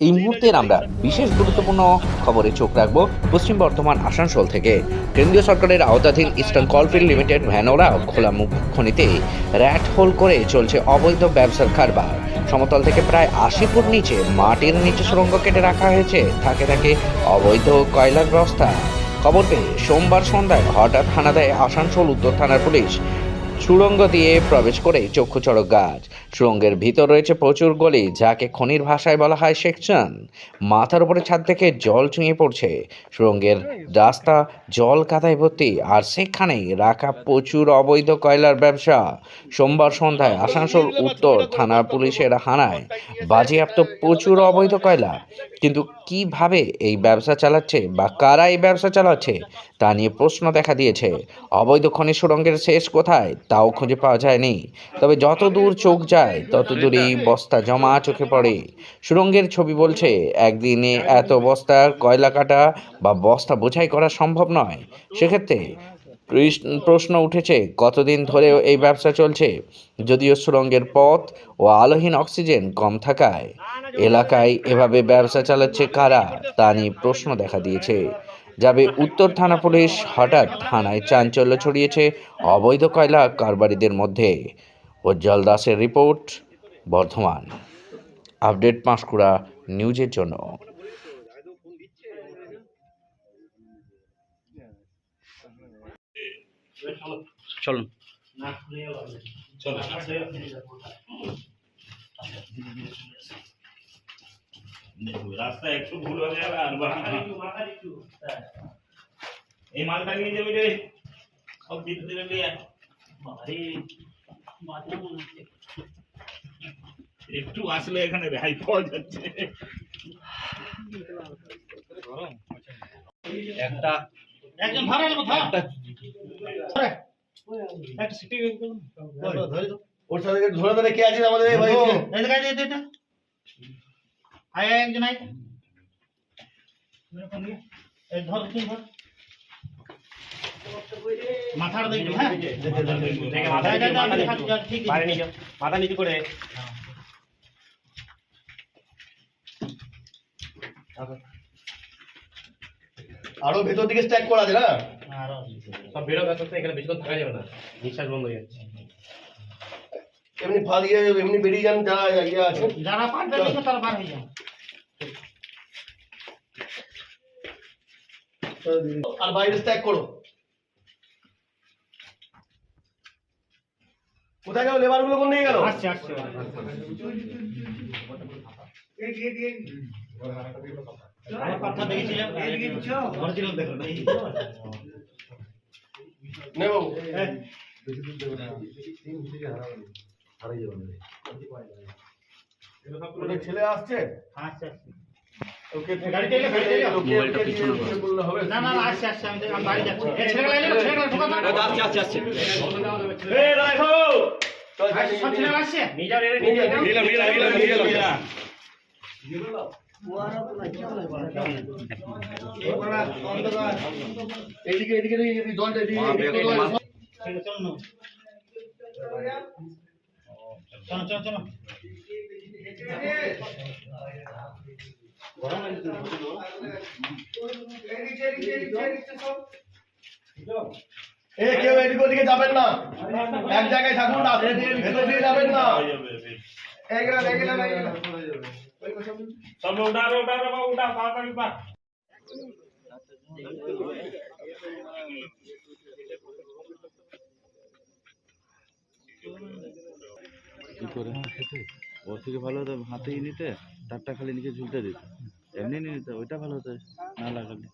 এই মুহূর্তের আমরা বিশেষ গুরুত্বপূর্ণ খবরে চোখ রাখব পশ্চিম বর্ধমান, আসানসোল থেকে। কেন্দ্রীয় সরকারের আওতাধীন ইস্টার্ন কলফিল্ড লিমিটেড ভ্যানোরা খোলা মুখ খনিতে র্যাট হোল করে চলছে অবৈধ ব্যবসার কারবার। সমতল থেকে প্রায় আশি ফুট নিচে মাটির নিচে সুরঙ্গ কেটে রাখা হয়েছে। থাকে থাকে অবৈধ কয়লার ব্যবস্থা। খবর পেয়ে সোমবার সন্ধ্যায় হঠাৎ হানা দেয় আসানসোল উত্তর থানার পুলিশ। সুড়ঙ্গ দিয়ে প্রবেশ করে চক্ষু চড়ক গাছ। সুড়ঙ্গের ভিতর রয়েছে প্রচুর গলি, যাকে খনির ভাষায় বলা হয় সেকশন মাথার উপরে ছাদ থেকে জল চুঁয়ে পড়ছে। সুড়ঙ্গের রাস্তা জল কাদায় ভর্তি, আর সেখানেই রাখা প্রচুর অবৈধ কয়লার ব্যবসা। সোমবার সন্ধ্যায় আসানসোল উত্তর থানা পুলিশের হানায় বাজেয়াপ্ত প্রচুর অবৈধ কয়লা। কিন্তু কীভাবে এই ব্যবসা চালাচ্ছে বা কারা এই ব্যবসা চালাচ্ছে, তা নিয়ে প্রশ্ন দেখা দিয়েছে। অবৈধ খনি সুড়ঙ্গের শেষ কোথায়? তাও খুঁজে পাওয়া যায়নি। তবে যত দূর চোখ যায়, তত দূরেই বস্তা জমা চোখে পড়ে। সুড়ঙ্গের ছবি বলছে, একদিনে এত বস্তা কয়লা কাটা বা বস্তা বোঝাই করা সম্ভব নয়। সেক্ষেত্রে প্রশ্ন- উঠেছে, কতদিন ধরেও এই ব্যবসা চলছে? যদিও সুড়ঙ্গের পথ ও আলোহীন অক্সিজেন কম থাকায়, এলাকায় এভাবে ব্যবসা চালাচ্ছে কারা, তা নিয়ে প্রশ্ন দেখা দিয়েছে। যাবে উত্তর থানা পুলিশ। হঠাৎ থানায় চাঞ্চল্য ছড়িয়েছে অবৈধ কয়লা কারবারিদের মধ্যে। উজ্জ্বল দাসের রিপোর্ট বর্ধমান। আপডেট পাঁশকুড়া নিউজের জন্য। চলুন। রাস্তা একটু ভুল হয়ে যাবে আর বাকি এই মালটা নিয়ে যাবে রে। সব দিতে দিলে নিয়ে। একটু আসলে এখানে রেহাই পাওয়া যাচ্ছে। একটা একজন ধরে নেব ধর। একটা একটা সিটি ওর সাথে ধরে ধরে কে আছে আমাদের এই বাড়িতে? এই মাথার দেখবি হ্যাঁ? মাথা যা, যা, যা, মাথা যা, যা, ঠিক আছে। পারে নিচে করে আরও ভেতর দিকে স্ট্যাক করা আছে না? আর। সব বেরো ব্যস্ত এখানে বেশিক্ষণ থাকা যাবে না। নিঃশ্বাস বন্ধ হয়ে যাচ্ছে। এমনি ফাল গিয়ে এমনি বেরিয়ে যান যারা ইয়ে আছে। যারা পারবে তারা বার হয়ে যাবে আর বাইরে স্ট্যাক করো। কোথায় গেল? লেবারগুলো কোন নিয়ে গেল? আসছে আসছে আমার না নে বাবু ওদের ছেলে আসছে আসছে আসছে ওকে গাড়িতে এলে, গাড়িতে এলে। ওকে দিয়ে বললে হবে না না না আসছে আসছে আমি আমি বাড়ি যাচ্ছি এই ছেলেগুলো এলে না, ঢোকা দাও। আসছে আসছে আসছে এই দেখো চল, চল, আসছে, সব ছেলেরা আসছে নিয়ে যাও নিয়ে যাও নিলাম নিলাম নিলাম নিয়ে যাও এইদিকে এদিকে এদিকে এদিকে এদিকে জল আছে। ঠিক না। চলো চলো চলো। এ কেউ এদিকে ওদিকে যাবেন না। এক জায়গায় থাকুন ভেতর দিয়ে যাবেন না। সব উঠা উঠা উঠা উঠা তাড়াতাড়ি পা করে। হ্যাঁ ওর থেকে ভালো হতো হাতেই নিতে তারটা খালি নিচে ঝুলতে দিত। এমনি নিয়ে নিতে ওইটা ভালো হতো না লাগালে।